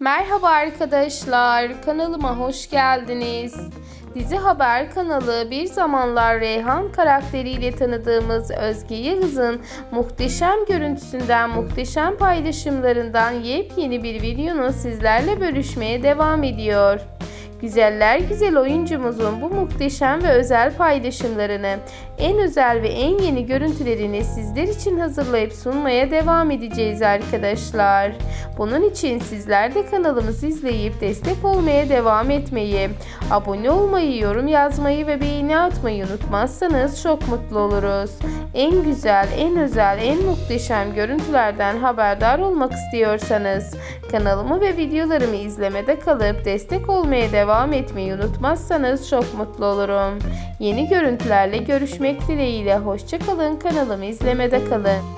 Merhaba arkadaşlar, kanalıma hoş geldiniz. Dizi Haber kanalı bir zamanlar Reyhan karakteriyle tanıdığımız Özge Yıldız'ın muhteşem görüntüsünden, muhteşem paylaşımlarından yepyeni bir videonu sizlerle bölüşmeye devam ediyor. Güzeller güzel oyuncumuzun bu muhteşem ve özel paylaşımlarını, en özel ve en yeni görüntülerini sizler için hazırlayıp sunmaya devam edeceğiz arkadaşlar. Bunun için sizler de kanalımızı izleyip destek olmaya devam etmeyi, abone olmayı, yorum yazmayı ve beğeni atmayı unutmazsanız çok mutlu oluruz. En güzel, en özel, en muhteşem görüntülerden haberdar olmak istiyorsanız kanalımı ve videolarımı izlemede kalıp destek olmaya devam etmeyi unutmazsanız çok mutlu olurum. Yeni görüntülerle görüşmek dileğiyle hoşçakalın kanalımı izlemede kalın.